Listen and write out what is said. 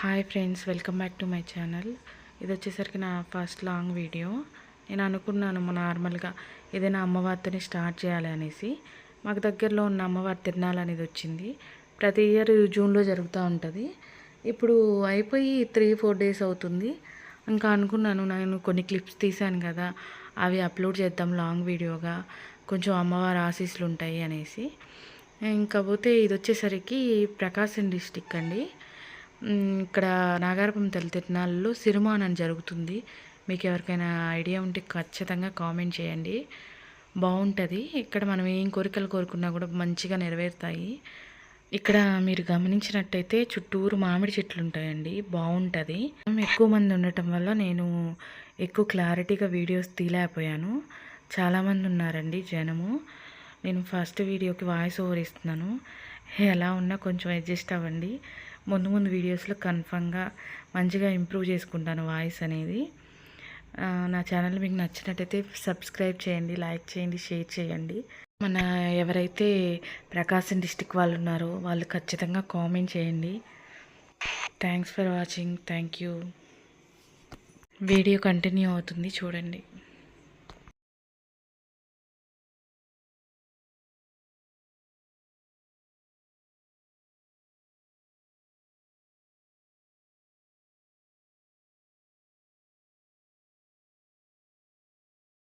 Hi friends welcome back to my channel ఇది వచ్చేసరికి నా ఫస్ట్ లాంగ్ వీడియో నేను అనుకున్నాను మా నార్మల్గా ఏదైనా అమ్మవారితోనే స్టార్ట్ చేయాలి అనేసి. మాకు దగ్గరలో ఉన్న అమ్మవారి తిరణాలు అనేది వచ్చింది. ప్రతి ఇయర్ జూన్లో జరుగుతూ ఉంటుంది. ఇప్పుడు అయిపోయి త్రీ ఫోర్ డేస్ అవుతుంది. ఇంకా అనుకున్నాను నేను కొన్ని క్లిప్స్ తీశాను కదా అవి అప్లోడ్ చేద్దాం లాంగ్ వీడియోగా కొంచెం అమ్మవారి ఆశీస్సులు ఉంటాయి అనేసి. ఇంకా పోతే ఇది వచ్చేసరికి ప్రకాశం డిస్టిక్ అండి. ఇక్కడ నాగారపం తల్లి సిరిమానం సిరిమాన్ జరుగుతుంది. మీకు ఎవరికైనా ఐడియా ఉంటే ఖచ్చితంగా కామెంట్ చేయండి. బాగుంటుంది. ఇక్కడ మనం ఏం కోరికలు కోరుకున్నా కూడా మంచిగా నెరవేరుతాయి. ఇక్కడ మీరు గమనించినట్టయితే చుట్టూరు మామిడి చెట్లు ఉంటాయండి. బాగుంటుంది. ఎక్కువ మంది ఉండటం వల్ల నేను ఎక్కువ క్లారిటీగా వీడియోస్ తీలేకపోయాను చాలామంది ఉన్నారండి జనము. నేను ఫస్ట్ వీడియోకి వాయిస్ ఓవర్ ఇస్తున్నాను. ఎలా ఉన్నా కొంచెం అడ్జస్ట్ అవ్వండి. ముందు ముందు వీడియోస్లో కన్ఫామ్గా మంచిగా ఇంప్రూవ్ చేసుకుంటాను వాయిస్ అనేది. నా ఛానల్ మీకు నచ్చినట్టయితే సబ్స్క్రైబ్ చేయండి లైక్ చేయండి షేర్ చేయండి. మన ఎవరైతే ప్రకాశం డిస్టిక్ వాళ్ళు ఉన్నారో వాళ్ళు ఖచ్చితంగా కామెంట్ చేయండి. Thanks for watching thank you video continue అవుతుంది చూడండి.